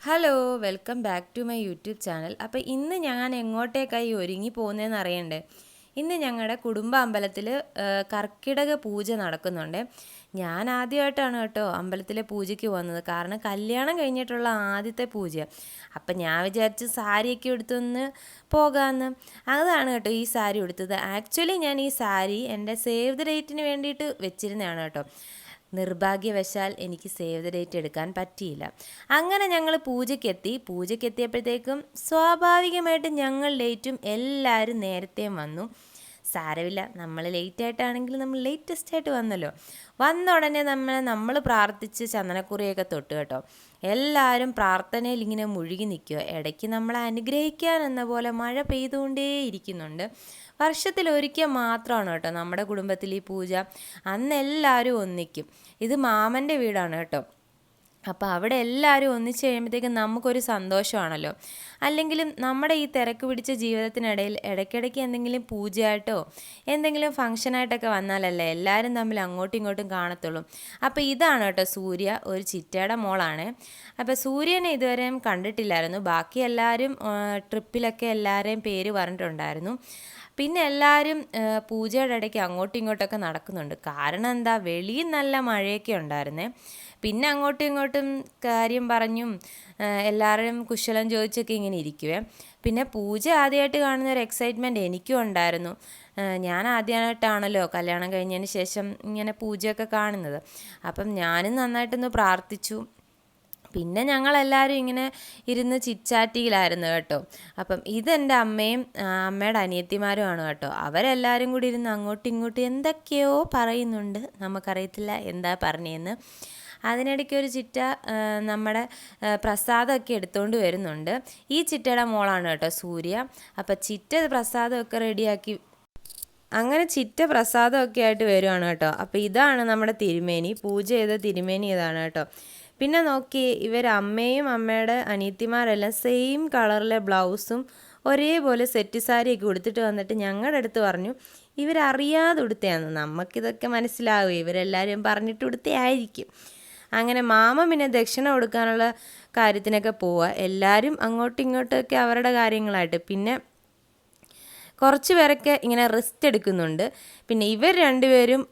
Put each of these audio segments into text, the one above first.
Hello welcome back to my YouTube channel അപ്പോൾ ഇന്ന് ഞാൻ എങ്ങോട്ടേക്കായി ഒരുങ്ങി പോകുന്നതെന്ന് അറിയണ്ടേ? ഇന്ന് ഞങ്ങളുടെ കുടുംബ അമ്പലത്തിൽ കർക്കിടക പൂജ നടക്കുന്നുണ്ട്. ഞാൻ ആദ്യമായിട്ടാണ് കേട്ടോ അമ്പലത്തിലെ പൂജയ്ക്ക് വന്നത് കാരണം കല്യാണം കഴിഞ്ഞിട്ടുള്ള ആദ്യത്തെ പൂജ അപ്പം ഞാൻ വിചാരിച്ച് സാരിയൊക്കെ എടുത്തൊന്ന് പോകാമെന്ന് അതാണ് കേട്ടോ ഈ സാരി എടുത്തത് ആക്ച്വലി ഞാൻ ഈ സാരി എന്റെ സേവ് ദ ഡേറ്റിന് വേണ്ടിയിട്ട് വെച്ചിരുന്നതാണ് കേട്ടോ. നിർഭാഗ്യവശാൽ എനിക്ക് സേവ് ദ ഡേറ്റ് എടുക്കാൻ പറ്റിയില്ല. അങ്ങനെ ഞങ്ങൾ പൂജയ്ക്കെത്തി. പൂജയ്ക്കെത്തിയപ്പോഴത്തേക്കും സ്വാഭാവികമായിട്ട് ഞങ്ങൾ ഡേറ്റും എല്ലാവരും നേരത്തെയും വന്നു. സാരമില്ല. നമ്മൾ ലേറ്റ് ആയിട്ടാണെങ്കിൽ നമ്മൾ ലേറ്റസ്റ്റ് ആയിട്ട് വന്നല്ലോ. വന്ന ഉടനെ നമ്മൾ നമ്മൾ പ്രാർത്ഥിച്ച് ചന്ദനക്കുറിയൊക്കെ തൊട്ട് കേട്ടോ. എല്ലാവരും പ്രാർത്ഥനയിൽ ഇങ്ങനെ മുഴുകി നിൽക്കുക. ഇടയ്ക്ക് നമ്മളെ അനുഗ്രഹിക്കാൻ എന്ന പോലെ മഴ പെയ്തുകൊണ്ടേ ഇരിക്കുന്നുണ്ട്. വർഷത്തിൽ ഒരിക്കൽ മാത്രമാണ് കേട്ടോ നമ്മുടെ കുടുംബത്തിൽ ഈ പൂജ. അന്ന് എല്ലാവരും ഒന്നിക്കും. ഇത് മാമന്റെ വീടാണ് കേട്ടോ. അപ്പോൾ അവിടെ എല്ലാവരും ഒന്നിച്ച് കഴിയുമ്പോഴത്തേക്കും നമുക്കൊരു സന്തോഷമാണല്ലോ. അല്ലെങ്കിലും നമ്മുടെ ഈ തിരക്ക് പിടിച്ച ജീവിതത്തിനിടയിൽ ഇടയ്ക്കിടയ്ക്ക് എന്തെങ്കിലും പൂജയായിട്ടോ എന്തെങ്കിലും ഫംഗ്ഷനായിട്ടൊക്കെ വന്നാലല്ലേ എല്ലാവരും തമ്മിൽ അങ്ങോട്ടും ഇങ്ങോട്ടും കാണത്തുള്ളൂ. അപ്പോൾ ഇതാണ് കേട്ടോ സൂര്യ ഒരു ചിറ്റയുടെ മോളാണ്. അപ്പോൾ സൂര്യനെ ഇതുവരെയും കണ്ടിട്ടില്ലായിരുന്നു. ബാക്കി എല്ലാവരും ട്രിപ്പിലൊക്കെ എല്ലാവരെയും പേര് പറഞ്ഞിട്ടുണ്ടായിരുന്നു. പിന്നെ എല്ലാവരും പൂജയുടെ ഇടയ്ക്ക് അങ്ങോട്ടും ഇങ്ങോട്ടൊക്കെ നടക്കുന്നുണ്ട്. കാരണം എന്താ വെളിയിൽ നല്ല മഴയൊക്കെ ഉണ്ടായിരുന്നേ. പിന്നെ അങ്ങോട്ടും ഇങ്ങോട്ടും കാര്യം പറഞ്ഞും എല്ലാവരും കുശലം ചോദിച്ചൊക്കെ ഇങ്ങനെ ഇരിക്കുവേ. പിന്നെ പൂജ ആദ്യമായിട്ട് കാണുന്ന ഒരു എക്സൈറ്റ്മെന്റ് എനിക്കും ഉണ്ടായിരുന്നു. ഞാൻ ആദ്യമായിട്ടാണല്ലോ കല്യാണം കഴിഞ്ഞതിന് ശേഷം ഇങ്ങനെ പൂജയൊക്കെ കാണുന്നത്. അപ്പം ഞാനും നന്നായിട്ടൊന്ന് പ്രാർത്ഥിച്ചു. പിന്നെ ഞങ്ങളെല്ലാവരും ഇങ്ങനെ ഇരുന്ന് ചിറ്റാറ്റിയിലായിരുന്നു കേട്ടോ. അപ്പം ഇതെന്റെ അമ്മയും അമ്മയുടെ അനിയത്തിമാരുമാണ് കേട്ടോ. അവരെല്ലാവരും കൂടി ഇരുന്ന് അങ്ങോട്ടും ഇങ്ങോട്ടും എന്തൊക്കെയോ പറയുന്നുണ്ട്. നമുക്കറിയത്തില്ല എന്താ പറഞ്ഞതെന്ന് അതിനിടയ്ക്ക് ഒരു ചിറ്റ നമ്മുടെ പ്രസാദമൊക്കെ എടുത്തുകൊണ്ട് വരുന്നുണ്ട്. ഈ ചിറ്റയുടെ മോളാണ് കേട്ടോ സൂര്യ. അപ്പം ചിറ്റ പ്രസാദമൊക്കെ റെഡിയാക്കി അങ്ങനെ ചിറ്റ പ്രസാദമൊക്കെ ആയിട്ട് വരുവാണ് കേട്ടോ. അപ്പോൾ ഇതാണ് നമ്മുടെ തിരുമേനി. പൂജ ചെയ്ത തിരുമേനി ഇതാണ് കേട്ടോ. പിന്നെ നോക്കി ഇവർ അമ്മയും അമ്മയുടെ അനിയത്തിമാരെല്ലാം സെയിം കളറിലെ ബ്ലൗസും ഒരേപോലെ സെറ്റ് സാരിയൊക്കെ ഉടുത്തിട്ട് വന്നിട്ട് ഞങ്ങളുടെ അടുത്ത് പറഞ്ഞു ഇവരറിയാതെ ഉടുത്തയാണ് നമുക്കിതൊക്കെ മനസ്സിലാവും. ഇവരെല്ലാവരും പറഞ്ഞിട്ട് ഉടുത്തയായിരിക്കും. അങ്ങനെ മാമ പിന്നെ ദക്ഷിണ കൊടുക്കാനുള്ള കാര്യത്തിനൊക്കെ പോവുക എല്ലാവരും അങ്ങോട്ടും ഇങ്ങോട്ടൊക്കെ അവരുടെ കാര്യങ്ങളായിട്ട്. പിന്നെ കുറച്ച് പേരൊക്കെ ഇങ്ങനെ റിസ്ക് എടുക്കുന്നുണ്ട്. പിന്നെ ഇവർ രണ്ടുപേരും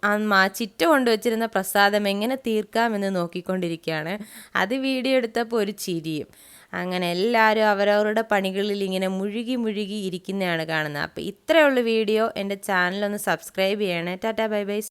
ആ ചിറ്റ കൊണ്ടുവച്ചിരുന്ന പ്രസാദം എങ്ങനെ തീർക്കാമെന്ന് നോക്കിക്കൊണ്ടിരിക്കുകയാണ്. അത് വീഡിയോ എടുത്തപ്പോൾ ഒരു ചിരിയും. അങ്ങനെ എല്ലാവരും അവരവരുടെ പണികളിൽ ഇങ്ങനെ മുഴുകി മുഴുകി ഇരിക്കുന്നതാണ് കാണുന്നത്. അപ്പോൾ ഇത്രയുള്ള വീഡിയോ. എന്റെ ചാനലൊന്ന് സബ്സ്ക്രൈബ് ചെയ്യണേ. Tata bye bye.